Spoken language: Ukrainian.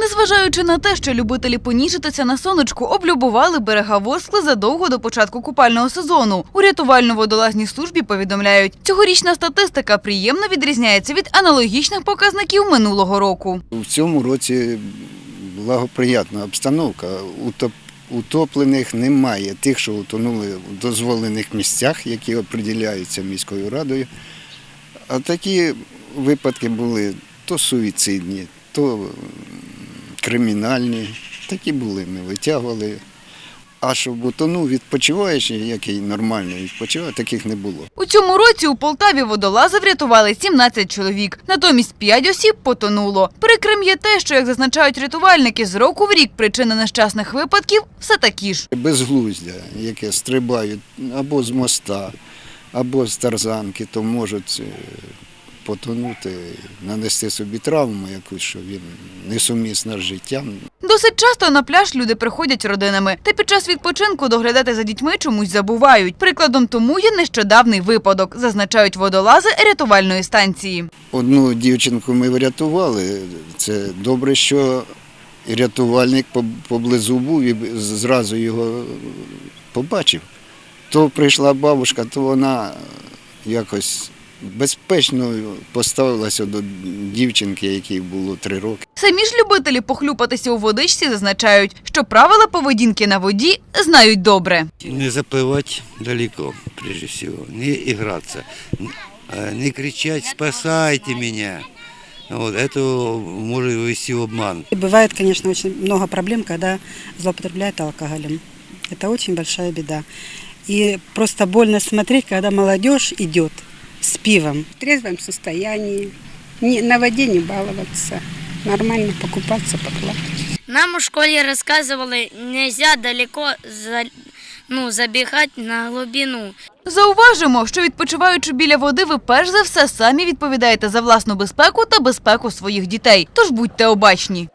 Незважаючи на те, що любителі поніжитися на сонечку облюбували берега Ворскли задовго до початку купального сезону. У рятувально-водолазній службі повідомляють, цьогорічна статистика приємно відрізняється від аналогічних показників минулого року. В цьому році благоприятна обстановка. Утоплених немає. Тих, що утонули в дозволених місцях, які определяються міською радою. А такі випадки були то суїцидні, то кримінальні. Такі були, ми витягували. А щоб утонув відпочиваючий, який нормально відпочиває, таких не було. У цьому році у Полтаві водолази врятували 17 чоловік. Натомість 5 осіб потонуло. Прикрим є те, що, як зазначають рятувальники, з року в рік причини нещасних випадків все такі ж. безглуздя, яке стрибають або з моста, або з тарзанки, то можуть е, потонути, нанести собі травму якусь, що він несумісна з життям. Досить часто на пляж люди приходять родинами, та під час відпочинку доглядати за дітьми чомусь забувають. Прикладом тому є нещодавний випадок, зазначають водолази рятувальної станції. Одну дівчинку ми врятували. Це добре, що рятувальник поблизу був і зразу його побачив. То прийшла бабушка, то вона якось безпечно поставилася до дівчинки, якій було три роки. Самі ж любителі похлюпатися у водичці зазначають, що правила поведінки на воді знають добре. Не заплывать далеко, прежде всего, не играться, н- э, не кричать «спасайте меня». Вот, это может ввести в обман. И Бывает, конечно, очень много проблем, когда злоупотребляют алкоголем. Это очень большая беда. И просто больно смотреть, когда молодежь идет с пивом. в трезвом состоянии, не, на воде не баловаться, нормально покупаться, поплавать. Нам у школе рассказывали, нельзя далеко за, ну, забегать на глубину. Зауважимо, що відпочиваючи біля води, ви перш за все самі відповідаєте за власну безпеку та безпеку своїх дітей. Тож будьте обачні.